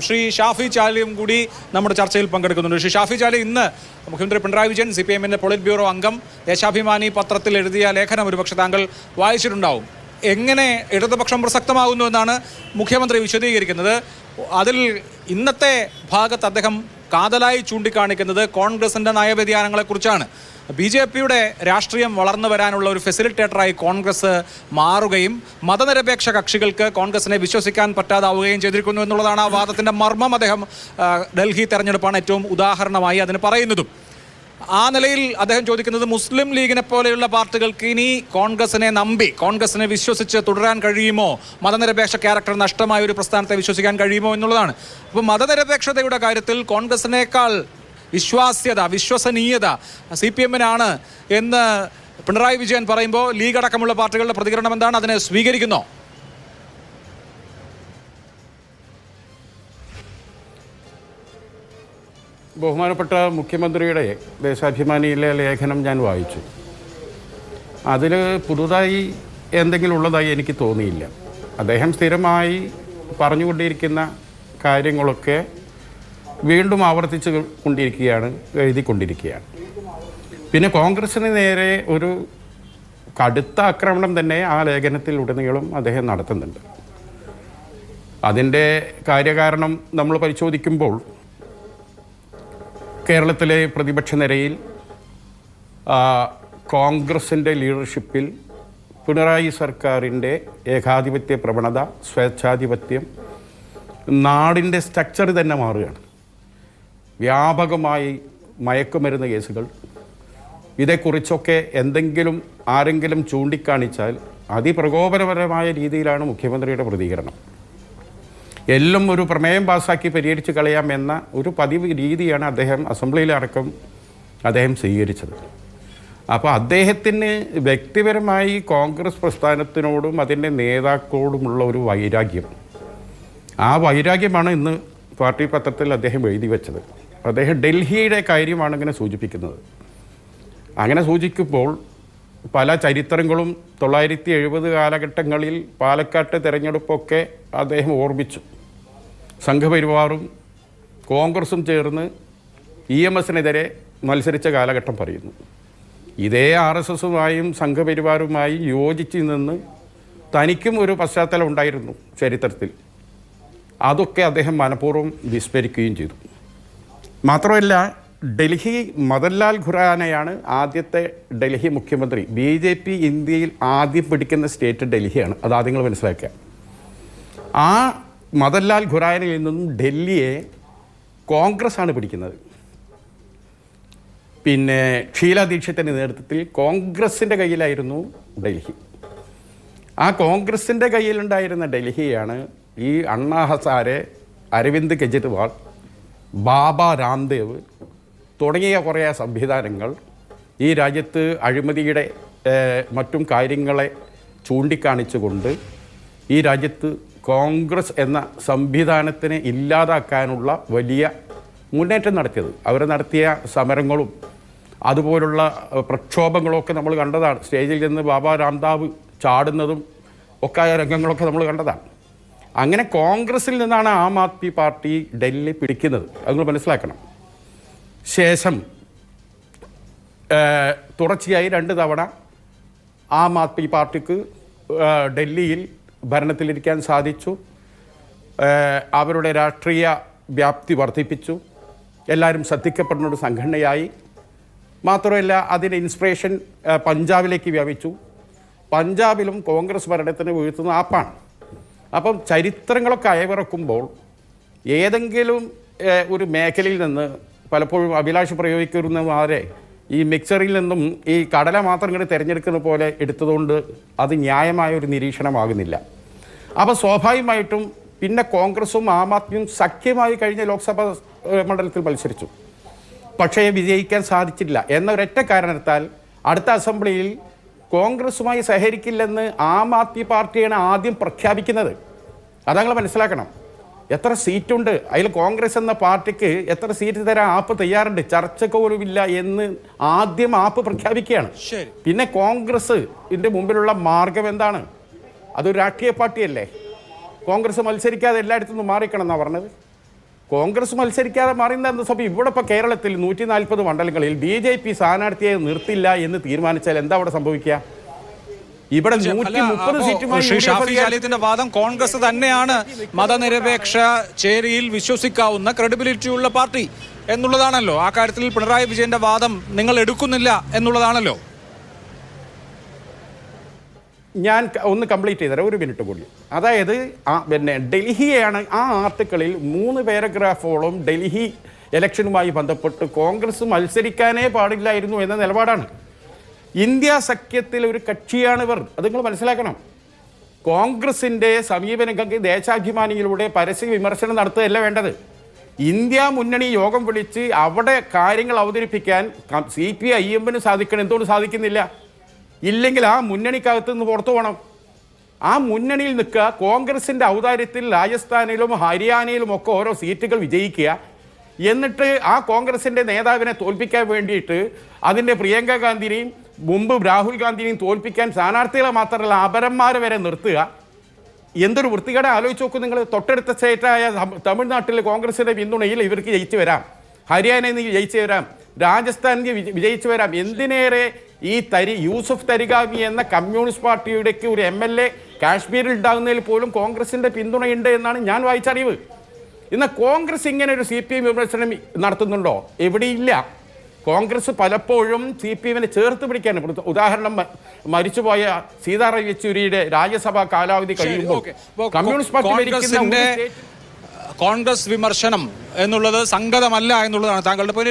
ശ്രീ ഷാഫി ചാലിയും കൂടി നമ്മുടെ ചർച്ചയിൽ പങ്കെടുക്കുന്നുണ്ട്. ശ്രീ ഷാഫി ചാലി ഇന്ന് മുഖ്യമന്ത്രി പിണറായി വിജയൻ സി പി എമ്മിന്റെ പൊളിറ്റ് ബ്യൂറോ അംഗം ദേശാഭിമാനി പത്രത്തിൽ എഴുതിയ ലേഖനം ഒരുപക്ഷെ താങ്കൾ വായിച്ചിട്ടുണ്ടാവും. എങ്ങനെ ഇടതുപക്ഷം പ്രസക്തമാകുന്നു എന്നാണ് മുഖ്യമന്ത്രി വിശദീകരിക്കുന്നത്. അതിൽ ഇന്നത്തെ ഭാഗത്ത് അദ്ദേഹം കാതലായി ചൂണ്ടിക്കാണിക്കുന്നത് കോൺഗ്രസിന്റെ നയവ്യതിയാനങ്ങളെക്കുറിച്ചാണ്. ബി ജെ പിയുടെ രാഷ്ട്രീയം വളർന്നു വരാനുള്ള ഒരു ഫെസിലിറ്റേറ്ററായി കോൺഗ്രസ് മാറുകയും മതനിരപേക്ഷ കക്ഷികൾക്ക് കോൺഗ്രസിനെ വിശ്വസിക്കാൻ പറ്റാതാവുകയും ചെയ്തിരിക്കുന്നു എന്നുള്ളതാണ് ആ വാദത്തിന്റെ മർമ്മം. അദ്ദേഹം ഡൽഹി തെരഞ്ഞെടുപ്പാണ് ഏറ്റവും ഉദാഹരണമായി അതിന് പറയുന്നതും. ആ നിലയിൽ അദ്ദേഹം ചോദിക്കുന്നത് മുസ്ലിം ലീഗിനെ പോലെയുള്ള പാർട്ടികൾക്ക് ഇനി കോൺഗ്രസിനെ നമ്പി കോൺഗ്രസിനെ വിശ്വസിച്ച് തുടരാൻ കഴിയുമോ? മതനിരപേക്ഷ ക്യാരക്ടർ നഷ്ടമായ ഒരു പ്രസ്ഥാനത്തെ വിശ്വസിക്കാൻ കഴിയുമോ എന്നുള്ളതാണ്. അപ്പോൾ മതനിരപേക്ഷതയുടെ കാര്യത്തിൽ കോൺഗ്രസിനേക്കാൾ വിശ്വാസ്യത വിശ്വസനീയത സി പി എമ്മിനാണ് എന്ന് പിണറായി വിജയൻ പറയുമ്പോൾ ലീഗ് അടക്കമുള്ള പാർട്ടികളുടെ പ്രതികരണം എന്താണ്? അതിനെ സ്വീകരിക്കുന്നോ. ബഹുമാനപ്പെട്ട മുഖ്യമന്ത്രിയുടെ ദേശാഭിമാനിയിലെ ലേഖനം ഞാൻ വായിച്ചു. അതിൽ പുതുതായി എന്തെങ്കിലും ഉള്ളതായി എനിക്ക് തോന്നിയില്ല. അദ്ദേഹം സ്ഥിരമായി പറഞ്ഞുകൊണ്ടിരിക്കുന്ന കാര്യങ്ങളൊക്കെ വീണ്ടും ആവർത്തിച്ച് കൊണ്ടിരിക്കുകയാണ് എഴുതിക്കൊണ്ടിരിക്കുകയാണ്. പിന്നെ കോൺഗ്രസിന് നേരെ ഒരു കടുത്ത ആക്രമണം തന്നെ ആ ലേഖനത്തിൽ ഉടനീളം അദ്ദേഹം നടത്തുന്നുണ്ട്. അതിന്റെ കാര്യകാരണം നമ്മൾ പരിശോധിക്കുമ്പോൾ കേരളത്തിലെ പ്രതിപക്ഷ നിരയിൽ കോൺഗ്രസിന്റെ ലീഡർഷിപ്പിൽ പിണറായി സർക്കാരിന്റെ ഏകാധിപത്യ പ്രവണത സ്വേച്ഛാധിപത്യം നാടിന്റെ സ്ട്രക്ചർ തന്നെ മാറുകയാണ്. വ്യാപകമായി മയക്കുമരുന്ന് കേസുകൾ. ഇതേക്കുറിച്ചൊക്കെ എന്തെങ്കിലും ആരെങ്കിലും ചൂണ്ടിക്കാണിച്ചാൽ അതിപ്രകോപനപരമായ രീതിയിലാണ് മുഖ്യമന്ത്രിയുടെ പ്രതികരണം. എല്ലാം ഒരു പ്രമേയം പാസ്സാക്കി പരിഹരിച്ച് കളയാം എന്ന ഒരു പതിവ് രീതിയാണ് അദ്ദേഹം അസംബ്ലിയിലടക്കം അദ്ദേഹം സ്വീകരിച്ചത്. അപ്പോൾ അദ്ദേഹത്തിന് വ്യക്തിപരമായി കോൺഗ്രസ് പ്രസ്ഥാനത്തിനോടും അതിന്റെ നേതാക്കളോടുമുള്ള ഒരു വൈരാഗ്യം. ആ വൈരാഗ്യമാണ് ഇന്ന് പാർട്ടി പത്രത്തിൽ അദ്ദേഹം എഴുതി വെച്ചത്. അദ്ദേഹം ഡൽഹിയുടെ കാര്യമാണ് ഇങ്ങനെ സൂചിപ്പിക്കുന്നത്. അങ്ങനെ സൂചിക്കുമ്പോൾ പല ചരിത്രങ്ങളും തൊള്ളായിരത്തി എഴുപത് കാലഘട്ടങ്ങളിൽ പാലക്കാട്ട് തിരഞ്ഞെടുപ്പൊക്കെ അദ്ദേഹം ഓർമ്മിച്ചു. സംഘപരിവാറും കോൺഗ്രസും ചേർന്ന് ഇ എം എസിനെതിരെ മത്സരിച്ച കാലഘട്ടം പറയുന്നു. ഇതേ ആർ എസ് എസുമായും സംഘപരിവാറുമായി യോജിച്ച് നിന്ന് തനിക്കും ഒരു പശ്ചാത്തലം ഉണ്ടായിരുന്നു ചരിത്രത്തിൽ. അതൊക്കെ അദ്ദേഹം മനഃപൂർവം വിസ്മരിക്കുകയും ചെയ്തു. മാത്രമല്ല ഡൽഹി മദൻലാൽ ഖുറാനയാണ് ആദ്യത്തെ ഡൽഹി മുഖ്യമന്ത്രി. ബി ജെ പി ഇന്ത്യയിൽ ആദ്യം പിടിക്കുന്ന സ്റ്റേറ്റ് ഡൽഹിയാണ്. അത് ആദ്യം നിങ്ങൾ മനസ്സിലാക്കുക. ആ മദൻലാൽ ഖുറാനയിൽ നിന്നും ഡൽഹിയെ കോൺഗ്രസ് ആണ് പിടിക്കുന്നത്. പിന്നെ ഷീല നേതൃത്വത്തിൽ കോൺഗ്രസിന്റെ കയ്യിലായിരുന്നു ഡൽഹി. ആ കോൺഗ്രസിന്റെ കയ്യിലുണ്ടായിരുന്ന ഡൽഹിയാണ് ഈ അണ്ണാ ഹസാരെ അരവിന്ദ് കെജ്രിവാൾ ബാബ രാംദേവ് തുടങ്ങിയ കുറേ സംവിധാനങ്ങൾ ഈ രാജ്യത്ത് അഴിമതിയുടെ മറ്റും കാര്യങ്ങളെ ചൂണ്ടിക്കാണിച്ചുകൊണ്ട് ഈ രാജ്യത്ത് കോൺഗ്രസ് എന്ന സംവിധാനത്തിനെ ഇല്ലാതാക്കാനുള്ള വലിയ മുന്നേറ്റം നടത്തിയത്. അവർ നടത്തിയ സമരങ്ങളും അതുപോലുള്ള പ്രക്ഷോഭങ്ങളൊക്കെ നമ്മൾ കണ്ടതാണ്. സ്റ്റേജിൽ നിന്ന് ബാബ രാംദാവ് ചാടുന്നതും ഒക്കെ രംഗങ്ങളൊക്കെ നമ്മൾ കണ്ടതാണ്. അങ്ങനെ കോൺഗ്രസിൽ നിന്നാണ് ആം ആദ്മി പാർട്ടി ഡൽഹി പിടിക്കുന്നത്. അത് നിങ്ങൾ മനസ്സിലാക്കണം. ശേഷം തുടർച്ചയായി രണ്ട് തവണ ആം ആദ്മി പാർട്ടിക്ക് ഡൽഹിയിൽ ഭരണത്തിലിരിക്കാൻ സാധിച്ചു. അവരുടെ രാഷ്ട്രീയ വ്യാപ്തി വർദ്ധിപ്പിച്ചു. എല്ലാവരും ശ്രദ്ധിക്കപ്പെടുന്ന ഒരു സംഘടനയായി. മാത്രമല്ല അതിന്റെ ഇൻസ്പിറേഷൻ പഞ്ചാബിലേക്ക് വ്യാപിച്ചു. പഞ്ചാബിലും കോൺഗ്രസ് ഭരണത്തിന് വീഴ്ത്തുന്ന ആപ്പാണ്. അപ്പം ചരിത്രങ്ങളൊക്കെ അയവിറക്കുമ്പോൾ ഏതെങ്കിലും ഒരു മേഖലയിൽ നിന്ന് പലപ്പോഴും അഭിലാഷ് പ്രയോഗിക്കുന്ന മാതിരെ ഈ മിക്സറിൽ നിന്നും ഈ കടല മാത്രം ഇങ്ങോട്ട് തിരഞ്ഞെടുക്കുന്ന പോലെ എടുത്തതുകൊണ്ട് അത് ന്യായമായ ഒരു നിരീക്ഷണമാകുന്നില്ല. അപ്പോൾ സ്വാഭാവികമായിട്ടും പിന്നെ കോൺഗ്രസും ആം ആദ്മിയും സഖ്യമായി കഴിഞ്ഞ ലോക്സഭാ മണ്ഡലത്തിൽ മത്സരിച്ചു. പക്ഷേ വിജയിക്കാൻ സാധിച്ചില്ല. എന്നൊരൊറ്റ കാരണത്താൽ അടുത്ത അസംബ്ലിയിൽ കോൺഗ്രസുമായി സഹകരിക്കില്ലെന്ന് ആം ആദ്മി പാർട്ടിയാണ് ആദ്യം പ്രഖ്യാപിക്കുന്നത്. അതങ്ങൾ മനസ്സിലാക്കണം. എത്ര സീറ്റുണ്ട്? അതിൽ കോൺഗ്രസ് എന്ന പാർട്ടിക്ക് എത്ര സീറ്റ് തരാൻ ആപ്പ് തയ്യാറുണ്ട്? ചർച്ചക്ക് പോലുമില്ല എന്ന് ആദ്യം ആപ്പ് പ്രഖ്യാപിക്കുകയാണ്. പിന്നെ കോൺഗ്രസ് ഇതിന്റെ മുമ്പിലുള്ള മാർഗം എന്താണ്? അതൊരു രാഷ്ട്രീയ പാർട്ടിയല്ലേ? കോൺഗ്രസ് മത്സരിക്കാതെ എല്ലായിടത്തുനിന്നും മാറിക്കണം എന്നാണ് പറഞ്ഞത്. കോൺഗ്രസ് മത്സരിക്കാതെ മാറിയെന്ന് എന്താ സംഭവം ഇവിടെ ഇപ്പോൾ കേരളത്തിൽ നൂറ്റി നാൽപ്പത് മണ്ഡലങ്ങളിൽ ബി ജെ പി സ്ഥാനാർത്ഥിയെ നിർത്തില്ല എന്ന് തീരുമാനിച്ചാൽ എന്താ അവിടെ സംഭവിക്കുക? ഇവിടെ ഷാഫി ജാലിയത്തിന്റെ വാദം കോൺഗ്രസ് തന്നെയാണ് മതനിരപേക്ഷ ചേരിയിൽ വിശ്വസിക്കാവുന്ന ക്രെഡിബിലിറ്റി ഉള്ള പാർട്ടി എന്നുള്ളതാണല്ലോ. ആ കാര്യത്തിൽ പിണറായി വിജയന്റെ വാദം നിങ്ങൾ എടുക്കുന്നില്ല എന്നുള്ളതാണല്ലോ. ഞാൻ ഒന്ന് കംപ്ലീറ്റ് ചെയ്തരാം ഒരു മിനിറ്റ് കൂടി. അതായത് ആ പിന്നെ ഡൽഹിയാണ് ആ ആർട്ടിക്കിളിൽ മൂന്ന് പാരഗ്രാഫോളം ഡൽഹി ഇലക്ഷനുമായി ബന്ധപ്പെട്ട് കോൺഗ്രസ് മത്സരിക്കാനേ പാടില്ലായിരുന്നു എന്ന നിലപാടാണ്. ഇന്ത്യ സഖ്യത്തിൽ ഒരു കക്ഷിയാണ് ഇവർ. അത് നിങ്ങൾ മനസ്സിലാക്കണം. കോൺഗ്രസിന്റെ സമീപനങ്ങൾക്ക് ദേശാഭിമാനിയിലൂടെ പരസ്യ വിമർശനം നടത്തുകയല്ല വേണ്ടത്. ഇന്ത്യ മുന്നണി യോഗം വിളിച്ച് അവിടെ കാര്യങ്ങൾ അവതരിപ്പിക്കാൻ സി പി ഐ എമ്മിന് സാധിക്കണം. എന്തുകൊണ്ട് സാധിക്കുന്നില്ല? ഇല്ലെങ്കിൽ ആ മുന്നണിക്കകത്ത് നിന്ന് പുറത്തു പോകണം ആ മുന്നണിയിൽ നിൽക്കുക കോൺഗ്രസിന്റെ ഔദാര്യത്തിൽ രാജസ്ഥാനിലും ഹരിയാനയിലും ഒക്കെ ഓരോ സീറ്റുകൾ വിജയിക്കുക. എന്നിട്ട് ആ കോൺഗ്രസിന്റെ നേതാവിനെ തോൽപ്പിക്കാൻ വേണ്ടിയിട്ട് അതിന്റെ പ്രിയങ്ക ഗാന്ധിനെയും മുമ്പ് രാഹുൽ ഗാന്ധിനെയും തോൽപ്പിക്കാൻ സ്ഥാനാർത്ഥികളെ മാത്രമല്ല അപരന്മാരെ വരെ നിർത്തുക. എന്തൊരു വൃത്തികേടെ ആലോചിച്ച് നോക്കും നിങ്ങൾ തൊട്ടടുത്ത സ്റ്റേറ്റായ തമിഴ്നാട്ടിലെ കോൺഗ്രസിന്റെ പിന്തുണയിൽ ഇവർക്ക് ജയിച്ചു വരാം. ഹരിയാനയിൽ നിന്ന് ജയിച്ചു വരാം. രാജസ്ഥാനിൽ വിജ- വിജയിച്ചു വരാം. എന്തിനേറെ ഈ തരി യൂസഫ് തരികാമി എന്ന കമ്മ്യൂണിസ്റ്റ് പാർട്ടിയുടെ ഒരു എം എൽ എ കാശ്മീരിൽ ഉണ്ടാകുന്നതിൽ പോലും കോൺഗ്രസിന്റെ പിന്തുണയുണ്ട് എന്നാണ് ഞാൻ വായിച്ചറിവ് ഇന്ന് കോൺഗ്രസ് ഇങ്ങനെ ഒരു സി പി എം വിമർശനം നടത്തുന്നുണ്ടോ? എവിടെയില്ല. കോൺഗ്രസ് പലപ്പോഴും സി പി എമ്മിനെ ചേർത്ത് പിടിക്കാൻ ഉദാഹരണം മരിച്ചുപോയ സീതാറാം യെച്ചൂരിയുടെ രാജ്യസഭാ കാലാവധി കഴിയുമ്പോൾ കമ്മ്യൂണിസ്റ്റ് പാർട്ടി കോൺഗ്രസ് വിമർശനം എന്നുള്ളത് സംഗതമല്ല എന്നുള്ളതാണ് താങ്കളുടെ.